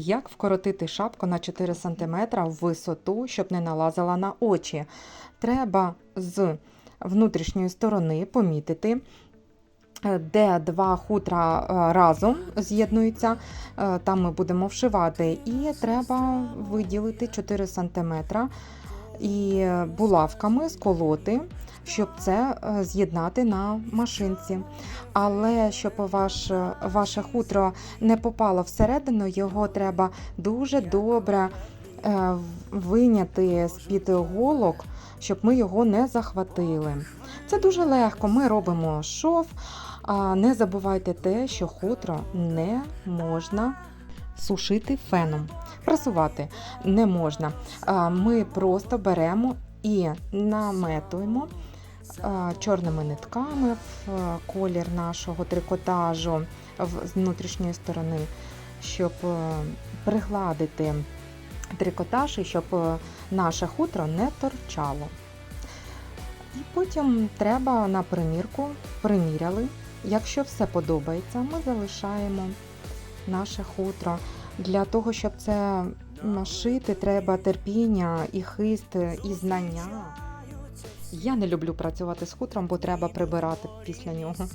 Як вкоротити шапку на 4 см в висоту, щоб не налазила на очі? Треба з внутрішньої сторони помітити, е, де два хутра е, разом з'єднуються, е, там ми будемо вшивати, і треба виділити 4 см і булавками сколоти, щоб це е, з'єднати на машинці. Але щоб ваш, ваше хутро не попало всередину, його треба дуже добре е, виняти з-під голок, щоб ми його не захватили. Це дуже легко. Ми робимо шов. Не забувайте те, що хутро не можна сушити феном. Прасувати не можна. Ми просто беремо і наметуємо чорними нитками в колір нашого трикотажу з внутрішньої сторони, щоб е, пригладити трикотаж і щоб е, наше хутро не торчало. І потім треба на примірку приміряли. Якщо все подобається, ми залишаємо наше хутро. Для того, щоб це нашити, треба терпіння і хист, і знання. Я не люблю працювати з хутром, бо треба прибирати після нього.